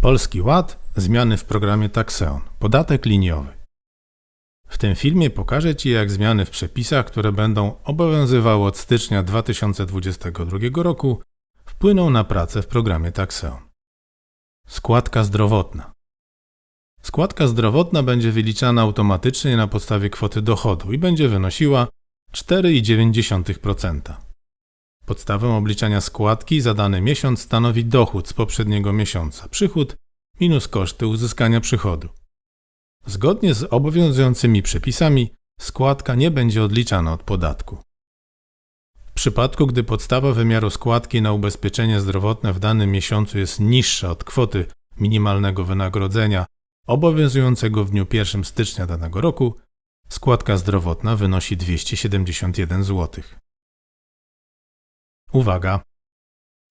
Polski Ład, zmiany w programie Taxeon, podatek liniowy. W tym filmie pokażę Ci, jak zmiany w przepisach, które będą obowiązywały od stycznia 2022 roku, wpłyną na pracę w programie Taxeon. Składka zdrowotna. Składka zdrowotna będzie wyliczana automatycznie na podstawie kwoty dochodu i będzie wynosiła 4,9%. Podstawę obliczania składki za dany miesiąc stanowi dochód z poprzedniego miesiąca, przychód minus koszty uzyskania przychodu. Zgodnie z obowiązującymi przepisami, składka nie będzie odliczana od podatku. W przypadku, gdy podstawa wymiaru składki na ubezpieczenie zdrowotne w danym miesiącu jest niższa od kwoty minimalnego wynagrodzenia obowiązującego w dniu 1 stycznia danego roku, składka zdrowotna wynosi 271 zł. Uwaga!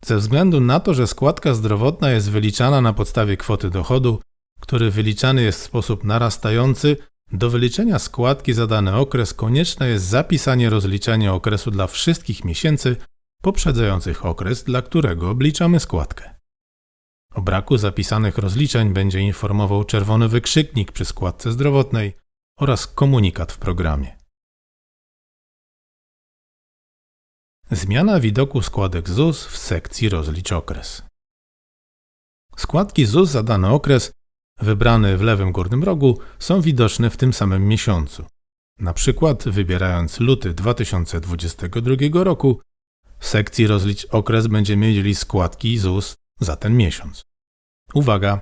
Ze względu na to, że składka zdrowotna jest wyliczana na podstawie kwoty dochodu, który wyliczany jest w sposób narastający, do wyliczenia składki za dany okres konieczne jest zapisanie rozliczenia okresu dla wszystkich miesięcy poprzedzających okres, dla którego obliczamy składkę. O braku zapisanych rozliczeń będzie informował czerwony wykrzyknik przy składce zdrowotnej oraz komunikat w programie. Zmiana widoku składek ZUS w sekcji rozlicz okres. Składki ZUS za dany okres, wybrane w lewym górnym rogu, są widoczne w tym samym miesiącu. Na przykład wybierając luty 2022 roku, w sekcji rozlicz okres będziemy mieli składki ZUS za ten miesiąc. Uwaga!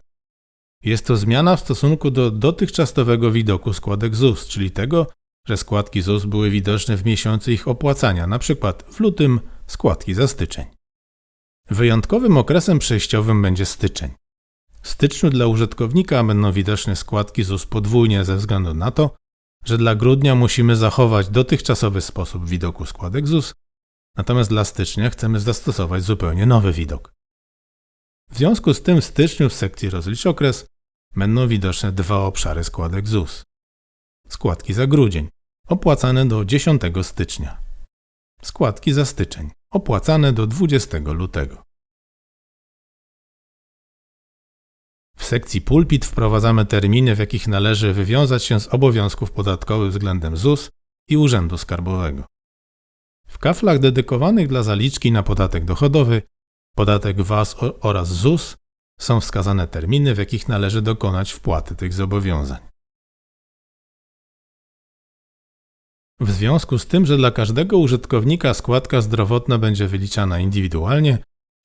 Jest to zmiana w stosunku do dotychczasowego widoku składek ZUS, czyli tego, że składki ZUS były widoczne w miesiącu ich opłacania, np. w lutym składki za styczeń. Wyjątkowym okresem przejściowym będzie styczeń. W styczniu dla użytkownika będą widoczne składki ZUS podwójnie ze względu na to, że dla grudnia musimy zachować dotychczasowy sposób widoku składek ZUS, natomiast dla stycznia chcemy zastosować zupełnie nowy widok. W związku z tym w styczniu w sekcji rozlicz okres będą widoczne dwa obszary składek ZUS. Składki za grudzień, opłacane do 10 stycznia. Składki za styczeń, opłacane do 20 lutego. W sekcji pulpit wprowadzamy terminy, w jakich należy wywiązać się z obowiązków podatkowych względem ZUS i Urzędu Skarbowego. W kaflach dedykowanych dla zaliczki na podatek dochodowy, podatek VAT oraz ZUS są wskazane terminy, w jakich należy dokonać wpłaty tych zobowiązań. W związku z tym, że dla każdego użytkownika składka zdrowotna będzie wyliczana indywidualnie,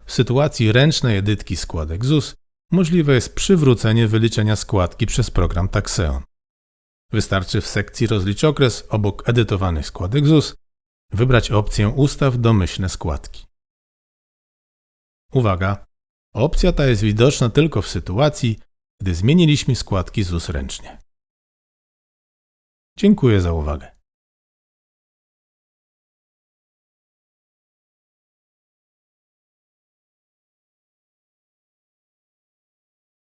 w sytuacji ręcznej edytki składek ZUS możliwe jest przywrócenie wyliczenia składki przez program Taxeon. Wystarczy w sekcji Rozlicz okres obok edytowanych składek ZUS wybrać opcję Ustaw domyślne składki. Uwaga! Opcja ta jest widoczna tylko w sytuacji, gdy zmieniliśmy składki ZUS ręcznie. Dziękuję za uwagę.